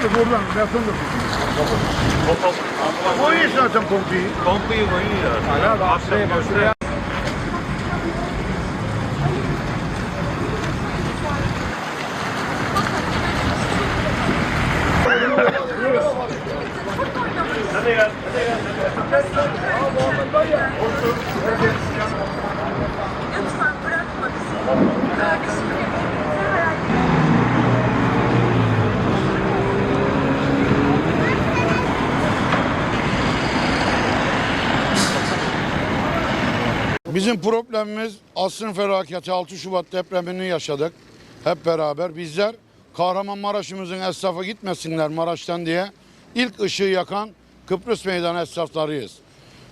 Abi buradan beton da iyi zaten kompiyi. Kompiyi koyuyor. Hala da Akşam göster. Lütfen Bizim problemimiz asrın felaketi 6 Şubat depremini yaşadık. Hep beraber bizler Kahramanmaraş'ımızın esnafı gitmesinler Maraş'tan diye ilk ışığı yakan Kıbrıs Meydanı esnaflarıyız.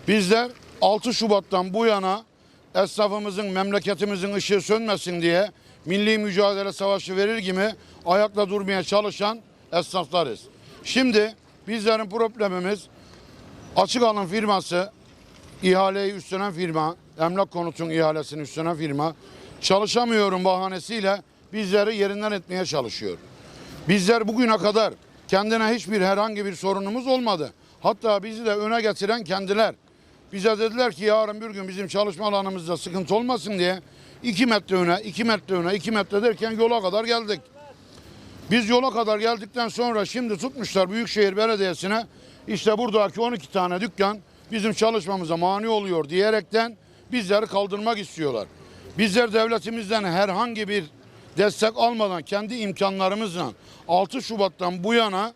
Bizler 6 Şubat'tan bu yana esnafımızın, memleketimizin ışığı sönmesin diye milli mücadele savaşı verir gibi ayakta durmaya çalışan esnaflarız. Şimdi bizlerin problemimiz açık alım firması ihaleyi üstlenen firma, emlak konutun ihalesini üstlenen firma çalışamıyorum bahanesiyle bizleri yerinden etmeye çalışıyor. Bizler bugüne kadar kendine hiçbir herhangi bir sorunumuz olmadı. Hatta bizi de öne getiren kendiler. Bize dediler ki yarın bir gün bizim çalışma alanımızda sıkıntı olmasın diye 2 metre öne, 2 metre öne, 2 metre derken yola kadar geldik. Biz yola kadar geldikten sonra şimdi tutmuşlar Büyükşehir Belediyesi'ne işte buradaki 12 tane dükkan bizim çalışmamıza mani oluyor diyerekten bizleri kaldırmak istiyorlar. Bizler devletimizden herhangi bir destek almadan kendi imkanlarımızla 6 Şubat'tan bu yana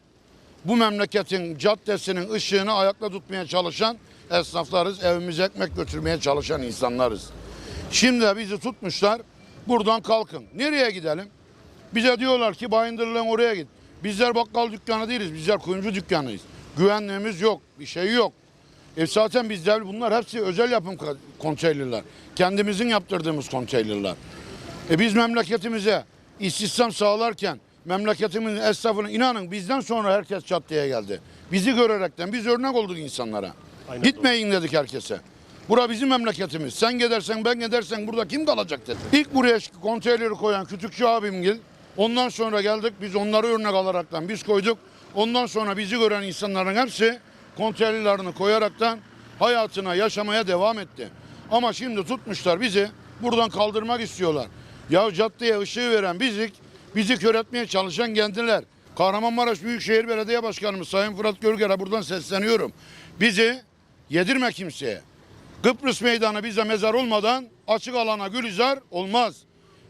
bu memleketin caddesinin ışığını ayakta tutmaya çalışan esnaflarız. Evimize ekmek götürmeye çalışan insanlarız. Şimdi bizi tutmuşlar. Buradan kalkın. Nereye gidelim? Bize diyorlar ki Bayındırlı'nın oraya git. Bizler bakkal dükkanı değiliz. Bizler kuyumcu dükkanıyız. Güvenliğimiz yok. Bir şey yok. E zaten bizler bunlar hepsi özel yapım konteynerler. Kendimizin yaptırdığımız konteynerler. E biz memleketimize istihdam sağlarken memleketimin esnafını inanın bizden sonra herkes caddeye geldi. Bizi görerekten biz örnek olduk insanlara. Gitmeyin dedik herkese. Bura bizim memleketimiz. Sen gidersen ben gidersen burada kim kalacak dedi. İlk buraya konteyneri koyan kütükçü abimgil. Ondan sonra geldik biz onları örnek alaraktan biz koyduk. Ondan sonra bizi gören insanların hepsi konteynerlerini koyaraktan hayatına yaşamaya devam etti. Ama şimdi tutmuşlar bizi buradan kaldırmak istiyorlar. Ya caddeye ışığı veren bizik, bizi kör etmeye çalışan kendiler. Kahramanmaraş Büyükşehir Belediye Başkanımız Sayın Fırat Görger'e buradan sesleniyorum. Bizi yedirme kimseye. Kıbrıs meydanı bize mezar olmadan açık alana gülizar olmaz.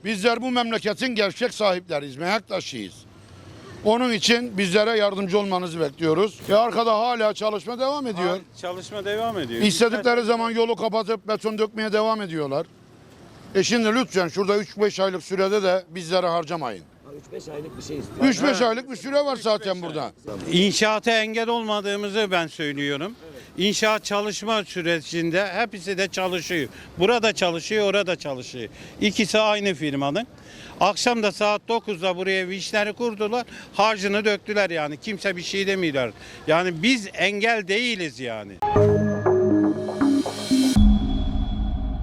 Bizler bu memleketin gerçek sahipleriyiz, mehaktaşıyız. Onun için bizlere yardımcı olmanızı bekliyoruz. Ve arkada hala çalışma devam ediyor. Çalışma devam ediyor. İstedikleri zaman yolu kapatıp beton dökmeye devam ediyorlar. E şimdi lütfen şurada 3-5 aylık sürede de bizlere harcamayın. 3-5 aylık bir şey istiyor. 3-5 aylık bir süre var zaten burada. İnşaata engel olmadığımızı ben söylüyorum. İnşaat çalışma sürecinde hepsi de çalışıyor. Burada çalışıyor, orada çalışıyor. İkisi aynı firmanın. Akşam da saat 9'da buraya işleri kurdular. Harcını döktüler yani. Kimse bir şey demiyorlar. Yani biz engel değiliz yani.